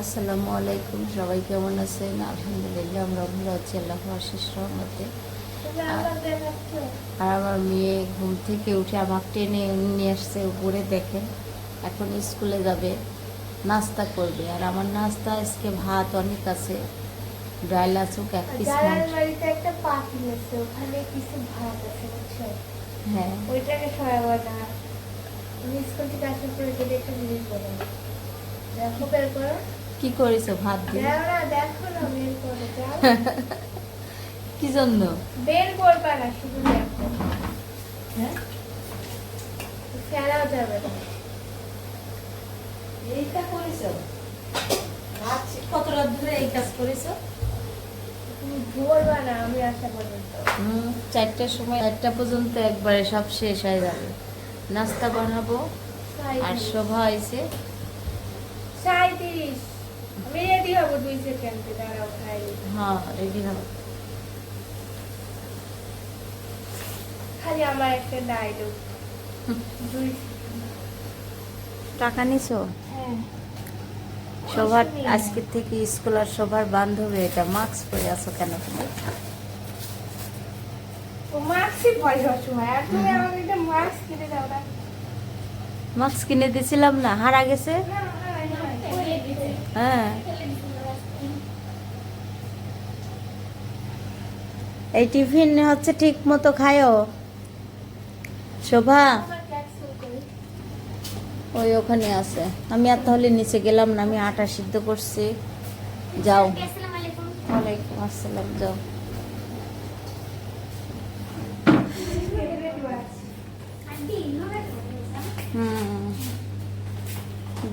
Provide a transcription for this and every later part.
আসসালামু আলাইকুম সবাই কেমন আছেন? আলহামদুলিল্লাহ আমরা ভালো আছি আল্লাহ আশিস রহমতে। আর আমার মেয়ে ঘুম থেকে উঠে আমাকে টেনে নিয়ে আসছে উপরে দেখেন এখন স্কুলে যাবে নাস্তা করবে। আর আমার নাস্তা আজকে ভাত অনেক আছে ডাল আছুক এক পিস একটা পাতিল আছে ওখানে কিছু ভাত আছে হ্যাঁ। ওইটাকে সরাবো না আমি স্কুল থেকে আসার পরে যদি একটা জিনিস বলো দেখো বের করো কি করেছ ভাত দিয়ে? দেখো না বের করো কি জন্য? বের করবা না শুধু দেখো। হ্যাঁ? ফেলাও যাবে না। এইটা করেছ? ভাত কত রাত ধরে এই কাজ করেছ? না আমি আসা পর্যন্ত। হুম, চারটার সময় চারটা পর্যন্ত একবারে সব শেষ হয়ে যাবে। নাস্তা বানাবো আর শোভা হয়েছে সাঁত্রিশ হ্যাঁ রেডি হবে। খালি আমার একটা ডায়লগ দুই টাকা নিছো? হ্যাঁ। সবার আজকে থেকে স্কুল আর সবার বান্ধবী এটা মাস্ক পরে আছো কেন তুমি? মাস্ক মাস্ক কিনে দিছিলাম না হারা গেছে? হ্যাঁ। এই টিফিন হচ্ছে ঠিক মতো খায়ও শোভা? ওই ওখানে আছে। আমি আর তাহলে নিচে গেলাম না, আমি আটা সিদ্ধ করছি। যাও। ওয়ালাইকুম আসসালাম, যাও। হুম।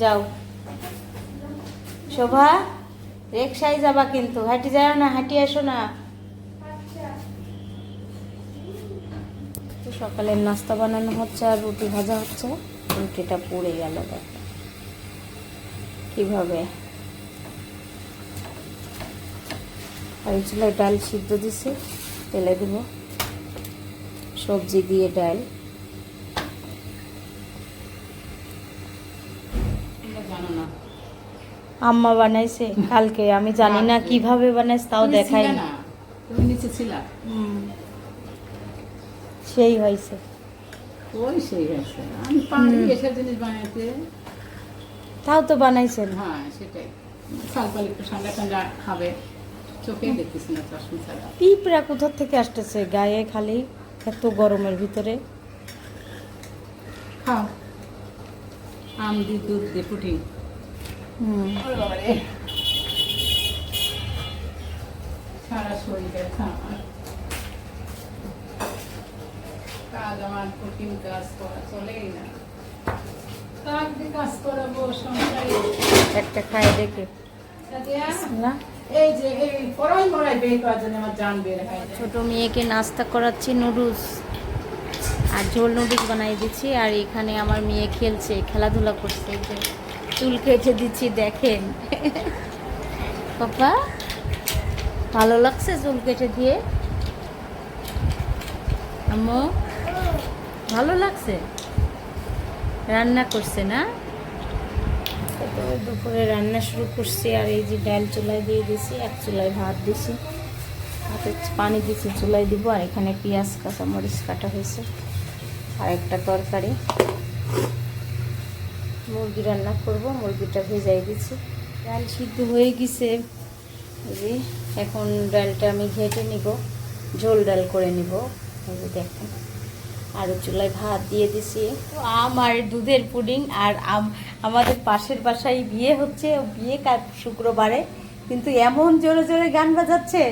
যাও। শোভা? রিক্সায় যাবা কিন্তু। হাঁটি যাও না, হাঁটি আসো না তো সকালের নাস্তা বানানো হচ্ছে আর রুটি ভাজা হচ্ছে। রুটিটা পুড়ে গেল দেখো। কীভাবে? আর চুলায় ডাল সিদ্ধ দিছে তেলে দেব। সবজি দিয়ে ডাল। আম্মা বানাইছে কালকে আমি জানি না কীভাবে বানাইছে তাও দেখাই না? তুমি নিচে ছিলা? হুম। সেই হয়েছে। ওই সেই আছে আমি পারি এসব জিনিস বানাতে তাও তো বানাইছেন? হ্যাঁ সেটাই। সালপাল একটু ঠান্ডা ঠান্ডা খাবে। চোখেই দেখতেছি না চশমা ছাড়া। পিঁপড়া কোথার থেকে আসতেছে গায়ে খালি এত গরমের ভিতরে? খাও। আম দিয়ে দুধ দিয়ে ফুটি হুম। সারা শরীর ব্যথা আমার কাজ আমার কঠিন কাজ করা চলেই না। কাজ কাজ করাবো সংসারে? একটা খায় দেখে। না। এই যে এই পড়াই মরাই বের করার জন্য আমার জান বের হয়। ছোট মেয়েকে নাস্তা করাচ্ছি নুডলস। আর ঝোল নুডলস বানাই দিচ্ছি আর এখানে আমার মেয়ে খেলছে খেলাধুলা করছে। যে চুল কেটে দিচ্ছি দেখেন। পাপা ভালো লাগছে চুল কেটে দিয়ে? আম্মু? ভালো লাগছে? রান্না করছে না? দুপুরে রান্না শুরু করছি আর এই যে ডাল চুলায় দিয়ে দিছি, এক চুলায় ভাত দিছি। হাতে পানি দিছি, চুলায় দিব আর এখানে পেঁয়াজ কাঁচা মরিচ কাটা হয়েছে আর একটা তরকারি। মুরগি রান্না করব, মুরগিটা ভেজাই দিচ্ছি ডাল সিদ্ধ হয়ে গেছে। যে এখন ডালটা আমি ঘেটে নিব, ঝোল ডাল করে নিব। দেখেন। আর চুলায় ভাত দিয়ে দিছি। তো আম আর দুধের পুডিং আর আম আমাদের পাশের বাসায় বিয়ে হচ্ছে ও বিয়ে কাল শুক্রবারে। কিন্তু এমন জোরে জোরে গান বাজাচ্ছে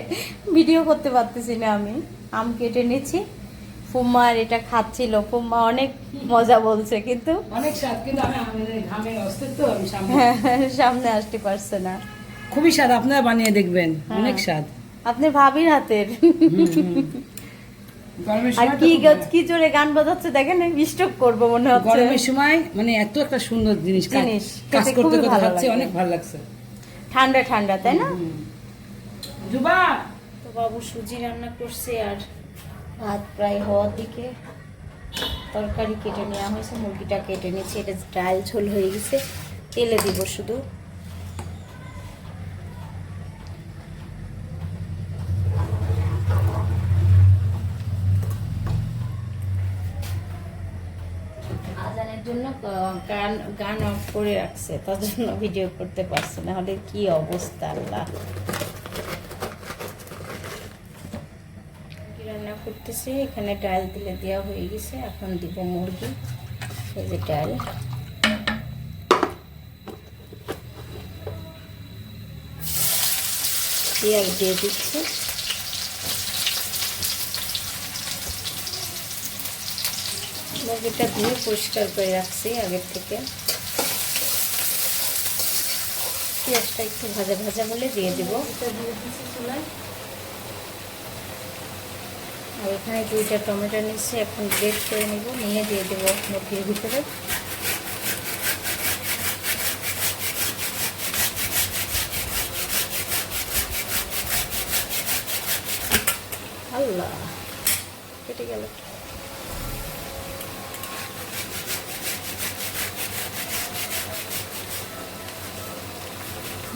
ভিডিও করতে পারতেছি না আমি। আম কেটে নিচ্ছি। ফুম্মা আর এটা খাচ্ছিল। ফুম্মা অনেক মজা বলছে কিন্তু অনেক স্বাদ কিন্তু আমি আমাদের ঘামের অস্তিত্ব আমি সামনে সামনে আসতে পারছে না। খুবই স্বাদ আপনারা বানিয়ে দেখবেন। হ্যাঁ। অনেক স্বাদ। আপনি ভাবির হাতের। আর কি কি জোরে গান বাজাচ্ছে দেখেন স্টক করব মনে হচ্ছে। গরমের সময় মানে এত একটা সুন্দর জিনিস কাজ- করতে করতে অনেক ভালো লাগছে। ঠান্ডা ঠান্ডা তাই না? জুবা তো বাবু সুজি রান্না করছে আর ভাত প্রায় হওয়ার দিকে। তরকারি কেটে নেওয়া হয়েছে মুরগিটা কেটে নিয়েছি। এটা ডাল ঝোল হয়ে গেছে তেলে দিব শুধু। আহ, গান গান অফ করে রাখছে। তার জন্য ভিডিও করতে পারছে না। হলে কি অবস্থা আল্লাহ। রান্না করতেছি? এখানে ডাল দিলে দেওয়া হয়ে গেছে। এখন দিব মুরগি। এই যে ডাল। পেঁয়াজ দিয়ে দিচ্ছি। মুরগিটা ধুয়ে পরিষ্কার করে রাখছি আগের থেকে। পেঁয়াজটা একটু ভাজা ভাজা বলে দিয়ে দেব। আর এখানে দুইটা টমেটো নিচ্ছি এখন গ্রেট করে নেব নিয়ে দিয়ে দেবো মুরগির ভিতরে আল্লাহ কেটে গেল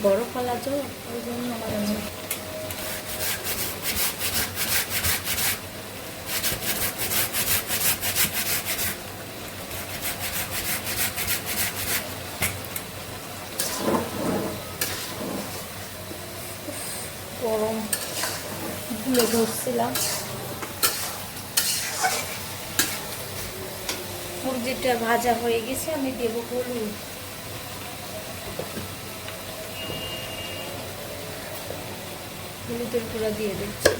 বড় কলা তো ওই জন্য আমার গরম। ভুলে ধরছিলাম। মুরগিটা ভাজা হয়ে গেছে, আমি দেবো হলুদ। হলুদের গুঁড়া দিয়ে দিচ্ছি।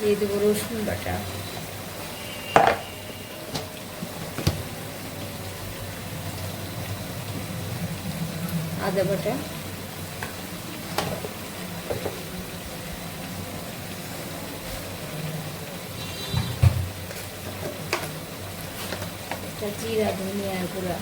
দিয়ে দেবো রসুন বাটা। আদা বাটা। জিরা ধনিয়া গুঁড়া।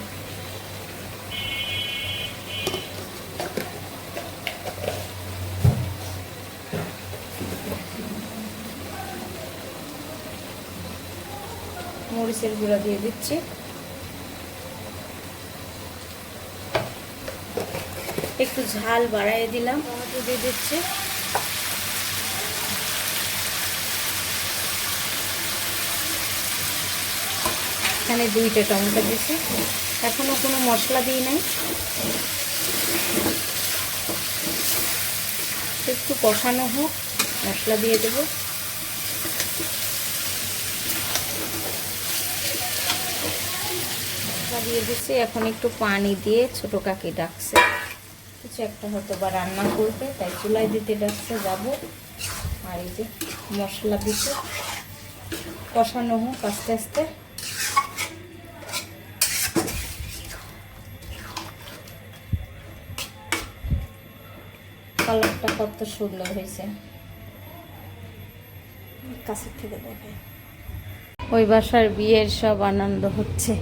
মরিচের গুঁড়া দিয়ে দিচ্ছি। একটু ঝাল বাড়াই দিলাম, টমেটো দিয়ে দিচ্ছি। এখানে দুইটা টমেটো দিয়েছি। এখনও কোনো মশলা দিই নাই। একটু কষানো হোক, মশলা দিয়ে দেবো। মশলা দিয়ে দিচ্ছি। এখন একটু পানি দিয়ে ছোট কাকি ডাকছে। কিছু একটা হয়তো বা রান্না করবে তাই চুলায় দিতে ডাকছে যাব। আর এই যে মশলা দিতে। কষানো হোক আস্তে আস্তে। কালারটা কত সুন্দর হয়েছে। কাছের থেকে দেখে। ওই বাসার বিয়ের সব আনন্দ হচ্ছে।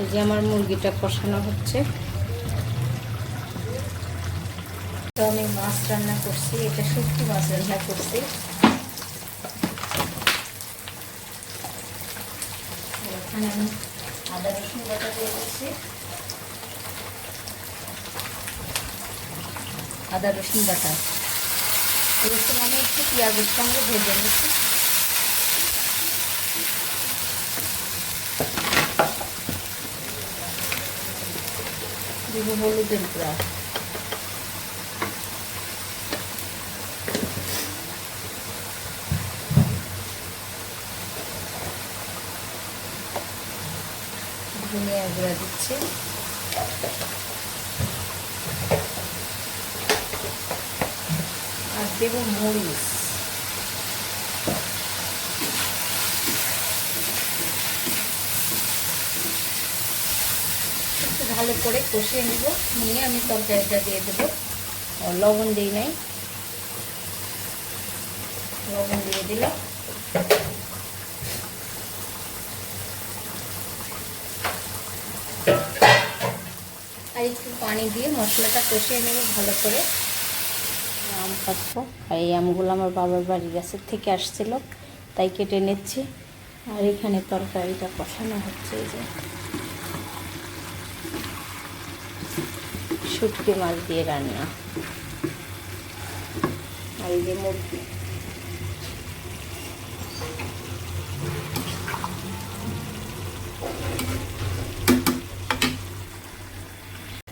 এই যে আমার মুরগিটা কষানো হচ্ছে। তো আমি মাছ রান্না করছি, এটা শুটকি মাছ রান্না করছি। আমি আদা রসুন বাটা দিয়ে দিচ্ছি। আদা রসুন বাটা। রসুন আমি একটু পেঁয়াজের সঙ্গে ভেজে নিচ্ছি। দিব হলুদের গুঁড়া ধনিয়া গুঁড়া দিচ্ছি। আর দেব মরিচ। ভালো করে কষিয়ে নিব। নিয়ে আমি তরকারিটা দিয়ে দেবো। লবণ দিই নাই। লবণ দিয়ে দিলাম। আর একটু পানি দিয়ে মশলাটা কষিয়ে নেব ভালো করে। আম কাটবো। আর এই আমগুলো আমার বাবার বাড়ির গাছের থেকে আসছিল, তাই কেটে নিচ্ছি। আর এখানে তরকারিটা কষানো হচ্ছে এই যে। শুটকি মাছ দিয়ে রান্না। আর এই যে মুরগি।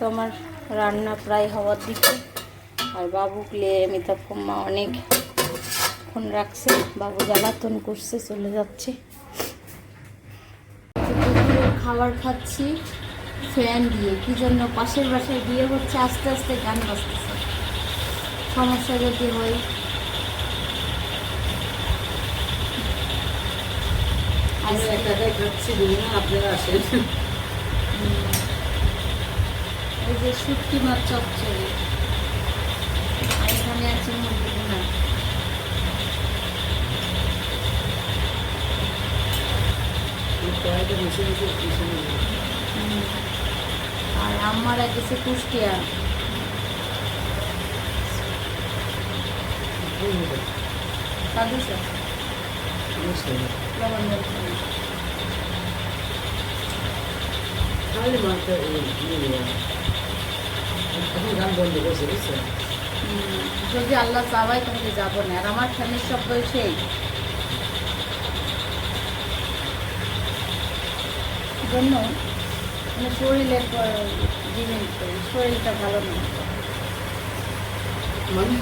আমার রান্না প্রায় হওয়ার দিকে। আর বাবুকে আমি তখন মা অনেক ফোন রাখছে। বাবু জ্বালাতন করছে, চলে যাচ্ছে। খাবার খাচ্ছি। ফ্যান দিয়ে কি জন্য পাশের বাসায় বিয়ে হচ্ছে আস্তে আস্তে গান বাজতেছে। সমস্যা যদি হয়। এই যে শুটকি মাছ চচ্চড়ি। এখানে আছে মুরগি মিশে মিশে করছে বুঝছেন হুম, যদি আল্লাহ চাওয়াই তাহলে যাব না আর আমার ফ্যামিলির সব সেই জন্য মানে শরীরের ডিমেন্ট করি শরীরটা ভালো না মানে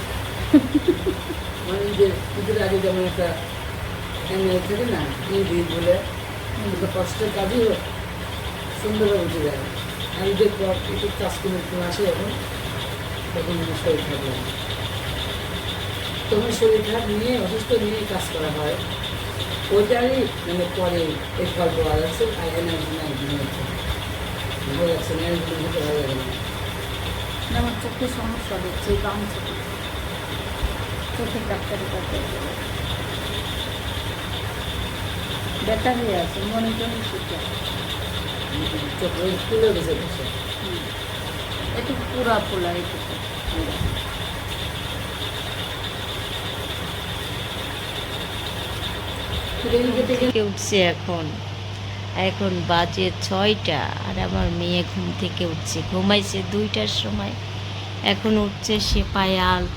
আগে যেমন একটা বলে কিন্তু কষ্টের সুন্দরভাবে উঠে যায় আর ঈদের পর করে একটু আসে এখন তখন শরীর খারাপ লাগে তখন শরীর খারাপ নিয়ে অসুস্থ নিয়ে কাজ করা হয় ওইটারই মানে পরে এই ফল পাওয়া যাচ্ছে আর এনার্জি নাই আমার চোখে সমস্যা হচ্ছে বাম চোখে। চোখের ডাক্তারি করতে হবে। ব্যথা হয়ে আছে মনে শিখে গেছে একটু পুরা পোলা উঠছে এখন? এখন বাজে ছয়টা আর আমার মেয়ে ঘুম থেকে উঠছে। ঘুমাইছে দুইটার সময়। এখন উঠছে সে পায়াল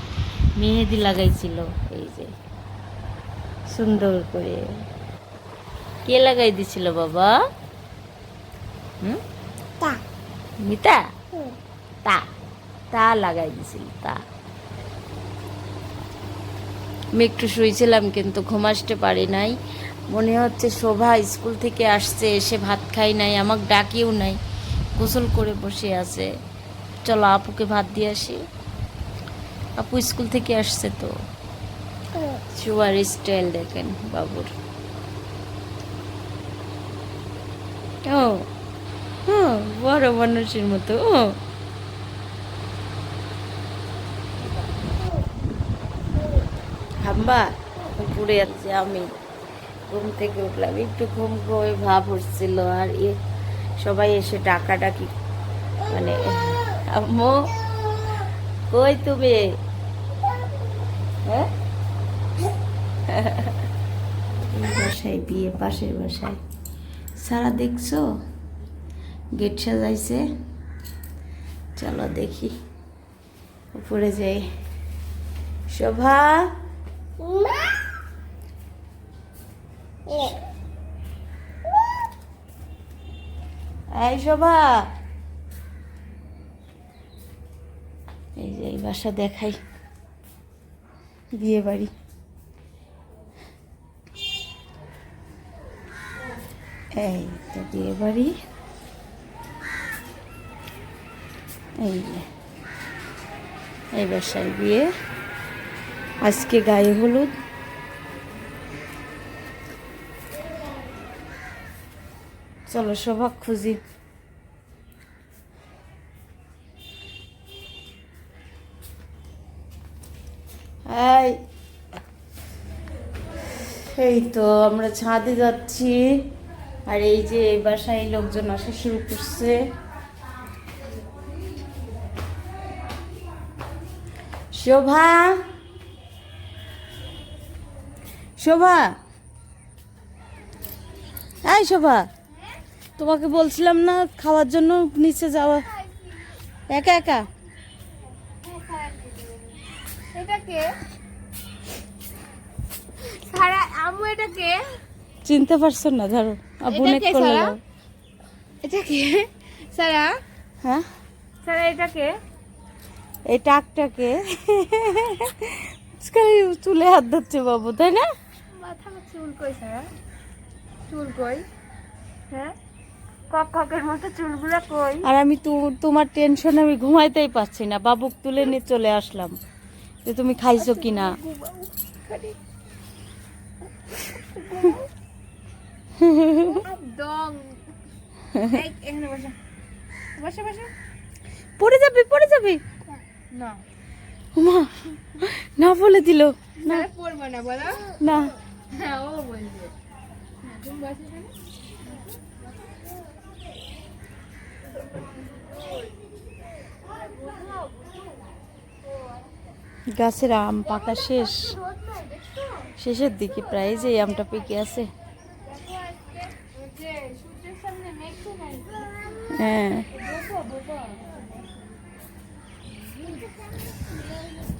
মেহেদি লাগাইছিল এই যে। সুন্দর করে। কে লাগাই দিছিল বাবা? হুম? মিতা? তা তা লাগাই দিছিল তা। আমি একটু শুয়েছিলাম কিন্তু ঘুম আসতে পারি নাই। মনে হচ্ছে শোভা স্কুল থেকে আসছে, এসে ভাত খাই নাই, আমাকে ডাকিও নাই, গোসল করে বসে আছে। চলো আপুকে ভাত দিয়ে আসি। আপু স্কুল থেকে আসছে তো। শুয়ার স্টাইল দেখেন বাবুর। ও হ্যাঁ বড় মানুষের মতো, ও। হাম্বা পড়ে যাচ্ছে আমি। ঘুম থেকে উঠলাম। একটু ঘুম ঘুমে ভাব হচ্ছিল আর এ সবাই এসে ডাকাডাকি মানে আম্মু, কই তুমি? হ্যাঁ? বাসায়, বিয়ে পাশের বাসায়। সারা দেখছ? গেট সাজাইছে। চলো দেখি। উপরে যাই। শোভা? এই শোভা। এই যে এই বাসা দেখাই। বিয়ে বাড়ি। এই তো বিয়ে বাড়ি। এই যে। এই বাসায় বিয়ে আজকে গায়ে হলুদ চলো সৌভাগ খুঁজি। এই এই তো আমরা ছাদে যাচ্ছি। আর এই যে এই বাসায় লোকজন আসা শুরু করছে। শোভা শোভা। এই, শোভা। তোমাকে বলছিলাম না খাওয়ার জন্য নিচে যাওয়া। একা একা? চিনতে পারছ না ধরো। আব্বু এটা নেট করলে এটা কে? সারা? হ্যাঁ? সারা এটা কে? এই টাকটাকে চুলে হাত ধরছে বাবু তাই না? মাথা চুল কই সারা? চুল কই? হ্যাঁ? আর আমি তু- তোমার টেনশনে আমি ঘুমাইতেই পারছি না। বাবুক তুলে নিয়ে চলে আসলাম। যে তুমি খাইছো বসো। বসো বসো। পড়ে যাবি পড়ে যাবি? না। মা না বলে দিল। না। না বলো। না। হ্যাঁ ও হ্যাঁ, তুমি গাছের আম পাকা শেষ। শেষের দিকে প্রায় যে এই আমটা পেকে আছে। হ্যাঁ।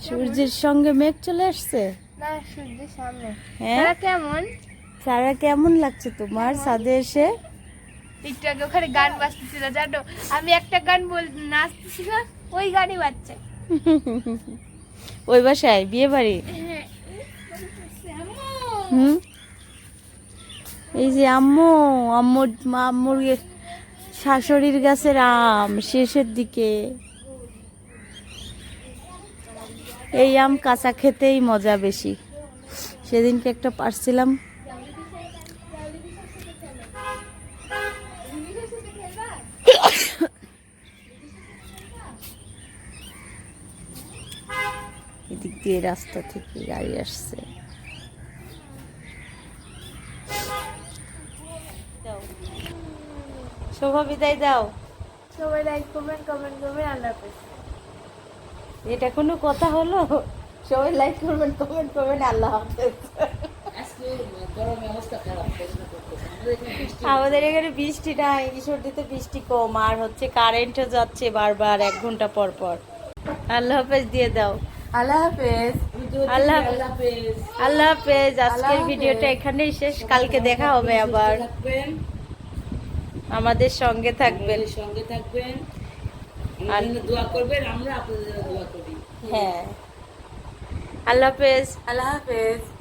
সূর্যের সঙ্গে মেঘ চলে আসছে? না সূর্যের সামনে। হ্যাঁ? কেমন? সারা কেমন লাগছে তোমার ছাদে এসে? একটু আগে ওখানে গান বাজতেছিল জানো? আমি একটা গান বল নাচতেছিলাম ওই গানই বাজছে। ওই বাসায়, বিয়ে বাড়ি? হুম? এই যে আম্মু, আম্মুর আম্মুর শাশুড়ির গাছের আম, শেষের দিকে। এই আম কাঁচা খেতেই মজা বেশি। সেদিনকে একটা পারছিলাম। দিয়ে রাস্তা থেকে গাড়ি আসছে। শোভা বিদায় দাও। সবাই লাইক কমেন্ট কমেন্ট করবেন আল্লাহ হাফেজ। এটা কোনো কথা হলো? সবাই লাইক করবেন কমেন্ট করবেন আল্লাহ হাফেজ। আমাদের এখানে বৃষ্টি আমাদের এখানে বৃষ্টি নাই ঈশ্বরদীতে বৃষ্টি কম আর হচ্ছে কারেন্টও যাচ্ছে বারবার এক ঘণ্টা পর পর। আল্লাহ হাফেজ দিয়ে দাও। আল্লাহ হাফেজ। আল্লাহ আল্লাহ হাফেজ। আজকের ভিডিওটা এখানেই শেষ। কালকে দেখা হবে আবার। আমাদের সঙ্গে থাকবেন। সঙ্গে থাকবেন। আর- দোয়া করবেন। আমরা আপনাদের দোয়া করি। হ্যাঁ। আল্লাহ হাফেজ। আল্লাহ হাফেজ।